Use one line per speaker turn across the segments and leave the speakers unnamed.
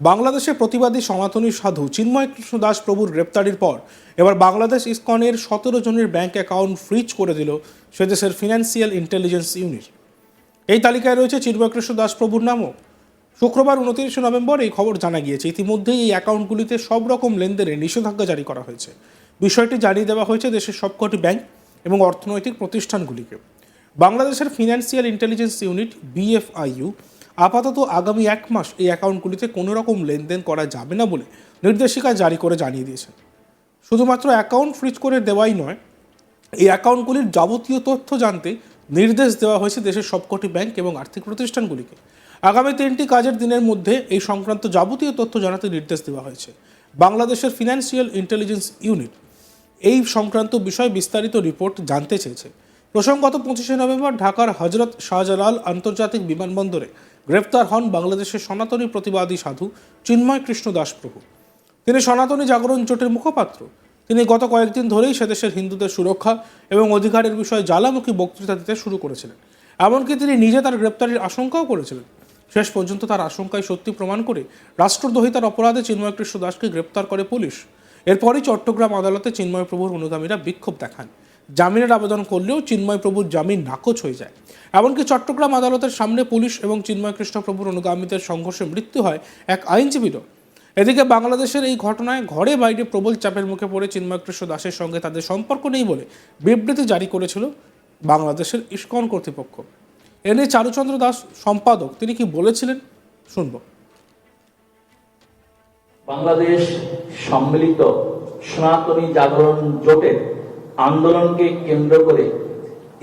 বাংলাদেশে প্রতিবাদী সনাতনী সাধু চিন্ময় কৃষ্ণ দাস প্রভুর গ্রেপ্তারির পর এবার বাংলাদেশ ইসকনের সতেরো জনের ব্যাংক অ্যাকাউন্ট ফ্রিজ করে দিল সে দেশের ফিনান্সিয়াল ইন্টেলিজেন্স ইউনিট। এই তালিকায় রয়েছে চিন্ময় কৃষ্ণ দাস প্রভুর নামও। শুক্রবার উনত্রিশে নভেম্বর এই খবর জানা গিয়েছে। ইতিমধ্যেই এই অ্যাকাউন্টগুলিতে সব রকম লেনদেনে নিষেধাজ্ঞা জারি করা হয়েছে। বিষয়টি জানিয়ে দেওয়া হয়েছে দেশের সবকটি ব্যাংক এবং অর্থনৈতিক প্রতিষ্ঠানগুলিকে। বাংলাদেশের ফিনান্সিয়াল ইন্টেলিজেন্স ইউনিট, বিএফআইইউ আপাতত আগামী এক মাস এই অ্যাকাউন্টগুলিতে কোনো রকম লেনদেন করা যাবে না বলে নির্দেশিকা জারি করে জানিয়ে দিয়েছেন শুধুমাত্র অ্যাকাউন্ট ফ্রিজ করে দেওয়াই নয়, এই অ্যাকাউন্টগুলির যাবতীয় তথ্য জানতে নির্দেশ দেওয়া হয়েছে দেশের সবকটি ব্যাংক এবং আর্থিক প্রতিষ্ঠানগুলিকে। আগামী তিনটি কাজের দিনের মধ্যে এই সংক্রান্ত যাবতীয় তথ্য জানাতে নির্দেশ দেওয়া হয়েছে। বাংলাদেশের ফিনান্সিয়াল ইন্টেলিজেন্স ইউনিট এই সংক্রান্ত বিষয়ে বিস্তারিত রিপোর্ট জানতে চেয়েছে। প্রসঙ্গত পঁচিশে নভেম্বর ঢাকার হজরত শাহজালাল আন্তর্জাতিক বিমানবন্দরে গ্রেপ্তার হন বাংলাদেশের সনাতনী প্রতিবাদী সাধু চিন্ময় কৃষ্ণ দাসপ্রভু তিনি সনাতনী জাগরণ জোটের মুখপাত্র। তিনি গত কয়েকদিন ধরেই সেদেশের হিন্দুদের সুরক্ষা এবং অধিকারের বিষয়ে জ্বালামুখী বক্তৃতা দিতে শুরু করেছিলেন। এমনকি তিনি নিজে তার গ্রেপ্তারের আশঙ্কাও করেছিলেন। শেষ পর্যন্ত তার আশঙ্কায় সত্যি প্রমাণ করে রাষ্ট্রদ্রোহিতার অপরাধে চিন্ময় কৃষ্ণ দাসকে গ্রেপ্তার করে পুলিশ। এরপরই চট্টগ্রাম আদালতে চিন্ময় প্রভুর অনুগামীরা বিক্ষোভ দেখান। জামিনের আবেদন করলেও চিন্ময় প্রভুর জামিন নাকচ হয়ে যায়। এমনকি চট্টগ্রাম আদালতের সামনে পুলিশ এবং চিন্ময় কৃষ্ণ প্রভুর অনুগামীদের সংঘর্ষে মৃত্যু হয় এক আইনজীবীরও। এদিকে বাংলাদেশের এই ঘটনায় ঘরে বাইরে প্রবল চাপের মুখে পড়ে চিন্ময় কৃষ্ণ দাসের সঙ্গে তাদের সম্পর্ক নেই বলে বিবৃতি জারি করেছিল বাংলাদেশের ইস্কন কর্তৃপক্ষ। এ নিয়ে চারুচন্দ্র দাস সম্পাদক, তিনি কি বলেছিলেন? শুনব।
বাংলাদেশ সম্মিলিত সনাতনী জাগরণ জোটের আন্দোলনকে কেন্দ্র করে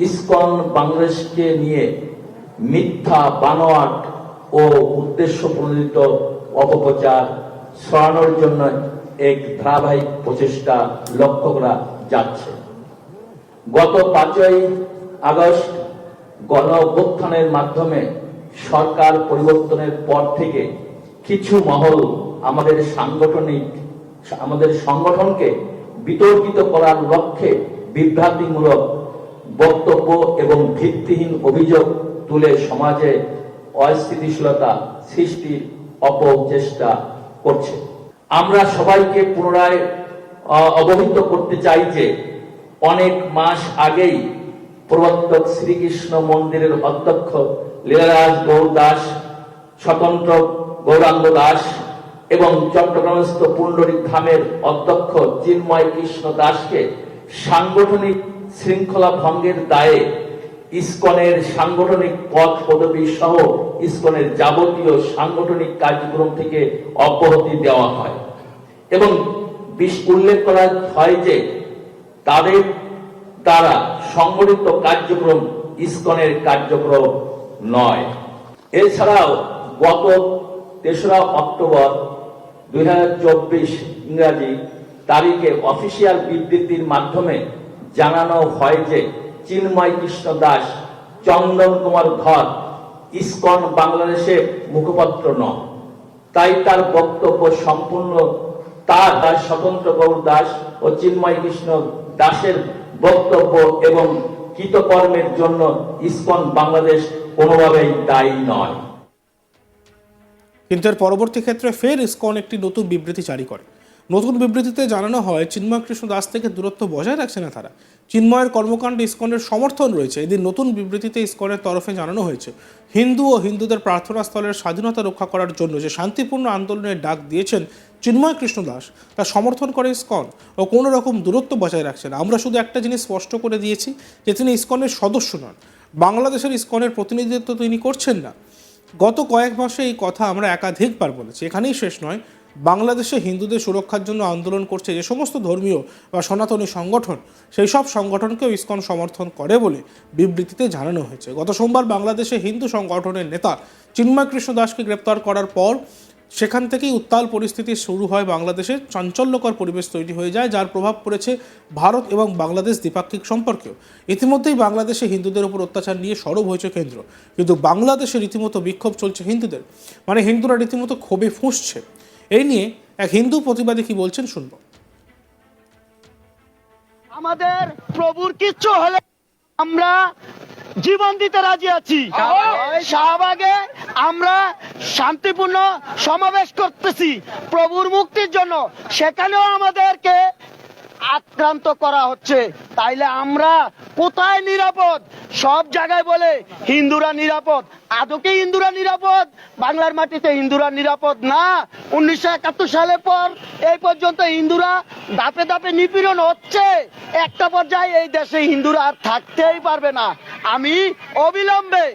ইসকন বাংলাদেশকে নিয়ে মিথ্যা, বানোয়াট ও উদ্দেশ্য প্রণোদিত অপপ্রচার সরানোর জন্য এক ধারাবাহিক প্রচেষ্টা লক্ষ্য করা যাচ্ছে। গত পাঁচই আগস্ট গণ অভ্যুত্থানের মাধ্যমে সরকার পরিবর্তনের পর থেকে কিছু মহল আমাদের সাংগঠনিক, আমাদের সংগঠনকে বিতর্কিত করার লক্ষ্যে বিভ্রান্তিমূলক বক্তব্য এবং ভিত্তিহীন অভিযোগ তুলে সমাজে অস্থিতিশীলতা সৃষ্টির অপচেষ্টা করছে। আমরা সবাইকে পুনরায় অবহিত করতে চাই যে অনেক মাস আগেই প্রবর্তক শ্রীকৃষ্ণ মন্দিরের অধ্যক্ষ লীলারাজ গৌর দাস, স্বতন্ত্র গৌরাঙ্গ দাস এবং চট্টগ্রামস্থ পুণ্ডরিক ধামের অধ্যক্ষ চিন্ময় কৃষ্ণ দাসকে সাংগঠনিক শৃঙ্খলা ভঙ্গের দায়ে ইসকনের সাংগঠনিক পদ পদবী সহ ইসকনের যাবতীয় সাংগঠনিক কার্যক্রম থেকে অব্যাহতি দেওয়া হয়। এবং উল্লেখ করা হয় যে তাদের দ্বারা সংগঠিত কার্যক্রম ইসকনের কার্যক্রম নয়। এছাড়াও গত তেসরা অক্টোবর দুই হাজার চব্বিশ ইংরাজি তারিখে অফিসিয়াল বিবৃতির মাধ্যমে জানানো হয় যে চিন্ময় কৃষ্ণ দাস, চন্দন কুমার ধর ইসকন বাংলাদেশের মুখপাত্র নন। তাই তার বক্তব্য সম্পূর্ণ তার দাস, স্বতন্ত্র গৌর দাস ও চিন্ময় কৃষ্ণ দাসের বক্তব্য এবং কৃতকর্মের জন্য ইসকন বাংলাদেশ কোনোভাবেই দায়ী নয়।
কিন্তু এর পরবর্তী ক্ষেত্রে ফের ইসকন একটি নতুন বিবৃতি জারি করে। নতুন বিবৃতিতে জানানো হয়, চিন্ময় কৃষ্ণ দাস থেকে দূরত্ব বজায় রাখছে না তারা। চিন্ময়ের কর্মকাণ্ডে ইস্কনের সমর্থন রয়েছে। এদিন নতুন বিবৃতিতে ইস্কনের তরফে জানানো হয়েছে, হিন্দু ও হিন্দুদের প্রার্থনা স্থলের স্বাধীনতা রক্ষা করার জন্য যে শান্তিপূর্ণ আন্দোলনের ডাক দিয়েছেন চিন্ময় কৃষ্ণ দাস, তা সমর্থন করে ইসকন ও কোনো রকম দূরত্ব বজায় রাখছে না। আমরা শুধু একটা জিনিস স্পষ্ট করে দিয়েছি যে তিনি ইস্কনের সদস্য নন। বাংলাদেশের ইস্কনের প্রতিনিধিত্ব তিনি করছেন না। গত কয়েক মাসে এই কথা আমরা একাধিকবার বলেছি। এখানেই শেষ নয়, বাংলাদেশে হিন্দুদের সুরক্ষার জন্য আন্দোলন করছে যে সমস্ত ধর্মীয় বা সনাতনী সংগঠন, সেই সব সংগঠনকেও ইস্কন সমর্থন করে বলে বিবৃতিতে জানানো হয়েছে। গত সোমবার বাংলাদেশে হিন্দু সংগঠনের নেতা চিন্ময় কৃষ্ণ দাসকে গ্রেপ্তার করার পর সেখান থেকেই উত্তাল পরিস্থিতি শুরু হয় বাংলাদেশে। চাঞ্চল্যকর পরিবেশ তৈরি হয়ে যায়, যার প্রভাব পড়েছে ভারত এবং বাংলাদেশ দ্বিপাক্ষিক সম্পর্কেও। ইতিমধ্যেই বাংলাদেশে হিন্দুদের উপর অত্যাচার নিয়ে সরব হয়েছে কেন্দ্র। কিন্তু বাংলাদেশে রীতিমতো বিক্ষোভ চলছে হিন্দুদের। মানে হিন্দুরা রীতিমতো ক্ষোভে ফুঁসছে। এই নিয়ে এক হিন্দু প্রতিবাদী কি বলছেন শুনব।
আমাদের প্রভুর কিচ্ছু হলে আমরা জীবন দিতে রাজি আছি। শাহবাগে আমরা শান্তিপূর্ণ সমাবেশ করতেছি। প্রভুর মুক্তির জন্য। সেখানেও আমাদেরকে আক্রান্ত করা হচ্ছে। তাইলে আমরা কোথায় নিরাপদ? সব জায়গায় বলে হিন্দুরা নিরাপদ। আদৌ কি হিন্দুরা নিরাপদ? বাংলার মাটিতে হিন্দুরা নিরাপদ না? উনিশশো একাত্তর সালের পর এই পর্যন্ত হিন্দুরা ধাপে ধাপে নিপীড়ন হচ্ছে। একটা পর্যায়ে এই দেশে হিন্দুরা আর থাকতেই পারবে না। আমি অবিলম্বে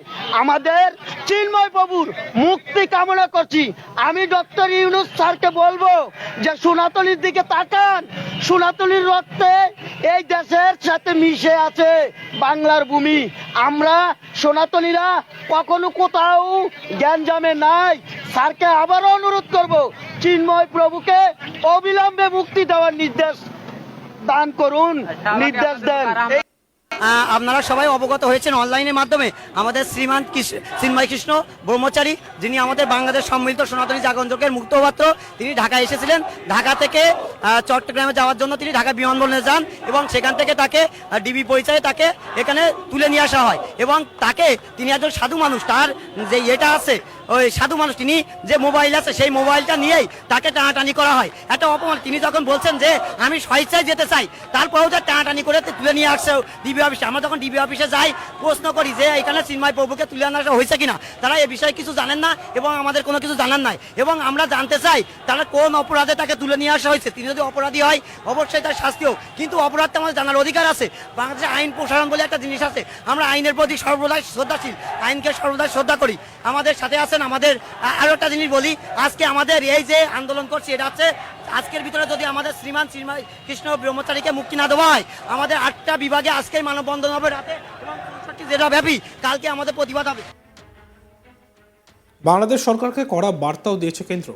আমাদের চিন্ময় প্রভুর মুক্তি কামনা করছি। আমি ডক্টর ইউনুস স্যারকে বলব যে সোনাতলির দিকে তাকান। সোনাতলির রক্তে এই দেশের সাথে মিশে আছে বাংলার ভূমি। আমরা সোনাতলীরা কখনো কোথাও জ্ঞানজামে নাই। স্যারকে আবারও অনুরোধ করব চিন্ময় প্রভুকে অবিলম্বে মুক্তি দেওয়ার নির্দেশ দান করুন নির্দেশ দেন।
আপনারা সবাই অবগত হয়েছেন অনলাইনের মাধ্যমে আমাদের শ্রীমান চিন্ময় কৃষ্ণ ব্রহ্মচারী, যিনি আমাদের বাংলাদেশ সম্মিলিত সনাতনী জাগরণযোগের মুক্তপাত্র, তিনি ঢাকায় এসেছিলেন। ঢাকা থেকে চট্টগ্রামে যাওয়ার জন্য তিনি ঢাকা বিমানবন্দরে যান এবং সেখান থেকে তাকে ডিবি পরিচয়ে তাকে এখানে তুলে নিয়ে আসা হয়। এবং তাকে তিনি একজন সাধু মানুষ, তার যে এটা আছে, ওই সাধু মানুষ, তিনি যে মোবাইল আছে, সেই মোবাইলটা নিয়েই তাকে টানাটানি করা হয়। একটা অপমান, তিনি যখন বলছেন যে, আমি স্বেচ্ছায় যেতে চাই তারপরেও যে টানাটানি করে তুলে নিয়ে আসছে ডিবি অফিসে। আমরা যখন ডিবি অফিসে যাই, প্রশ্ন করি যে, এখানে চিন্ময় প্রভুকে তুলে আনা হয়েছে কিনা? তারা এ বিষয়ে কিছু জানেন না এবং আমাদের কোনো কিছু জানার নাই। এবং আমরা জানতে চাই, তারা কোন অপরাধে তাকে তুলে নিয়ে আসা হয়েছে? তিনি যদি অপরাধী হয়, অবশ্যই তার শাস্তি হোক। কিন্তু অপরাধটা আমাদের জানার অধিকার আছে। বাংলাদেশে আইন প্রসারণ বলে একটা জিনিস আছে। আমরা আইনের প্রতি সর্বদাই শ্রদ্ধাশীল। আইনকে সর্বদাই শ্রদ্ধা করি। আমাদের সাথে আছেন আমাদের, আ- আরও একটা জিনিস বলি। আজকে আমাদের এই যে আন্দোলন করছি, এটা হচ্ছে আজকের ভিতরে যদি আমাদের শ্রীমান শ্রীমান কৃষ্ণ ব্রহ্মচারীকে মুক্তি না দেওয়া হয়, আমাদের আটটা বিভাগে আজকেই মানববন্ধন হবে রাতে জেলা ব্যাপী কালকে আমাদের প্রতিবাদ হবে।
বাংলাদেশ সরকারকে কড়া বার্তাও দিয়েছে কেন্দ্র।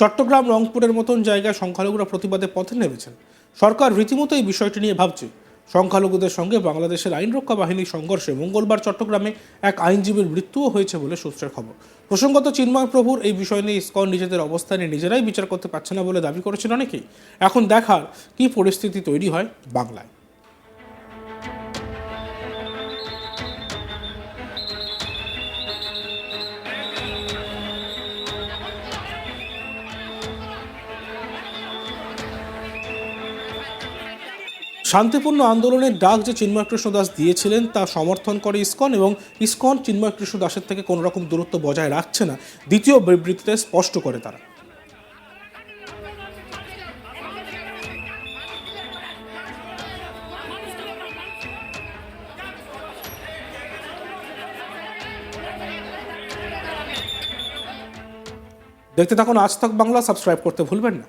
চট্টগ্রাম, রংপুরের মতন জায়গায় সংখ্যালঘুরা প্রতিবাদে পথে নেমেছেন। সরকার রীতিমতো এই বিষয়টি নিয়ে ভাবছে। সংখ্যালঘুদের সঙ্গে বাংলাদেশের আইন রক্ষা বাহিনীর সংঘর্ষে মঙ্গলবার চট্টগ্রামে এক আইনজীবীর মৃত্যুও হয়েছে বলে সূত্রের খবর। প্রসঙ্গত, চিন্ময় প্রভুর এই বিষয় নিয়ে ইসকন নিজেদের অবস্থানে নিজেরাই বিচার করতে পারছে না বলে দাবি করেছেন অনেকেই। এখন দেখার কী পরিস্থিতি তৈরি হয় বাংলায়। শান্তিপূর্ণ আন্দোলনের ডাক যে চিন্ময় কৃষ্ণ দাস দিয়েছিলেন, তা সমর্থন করে ইসকন এবং ইসকন চিন্ময় কৃষ্ণ দাসের থেকে কোনো রকম দূরত্ব বজায় রাখছে না। দ্বিতীয় বিবৃতিতে স্পষ্ট করে তারা। দেখতে থাকুন আজ তক বাংলা, সাবস্ক্রাইব করতে ভুলবেন না।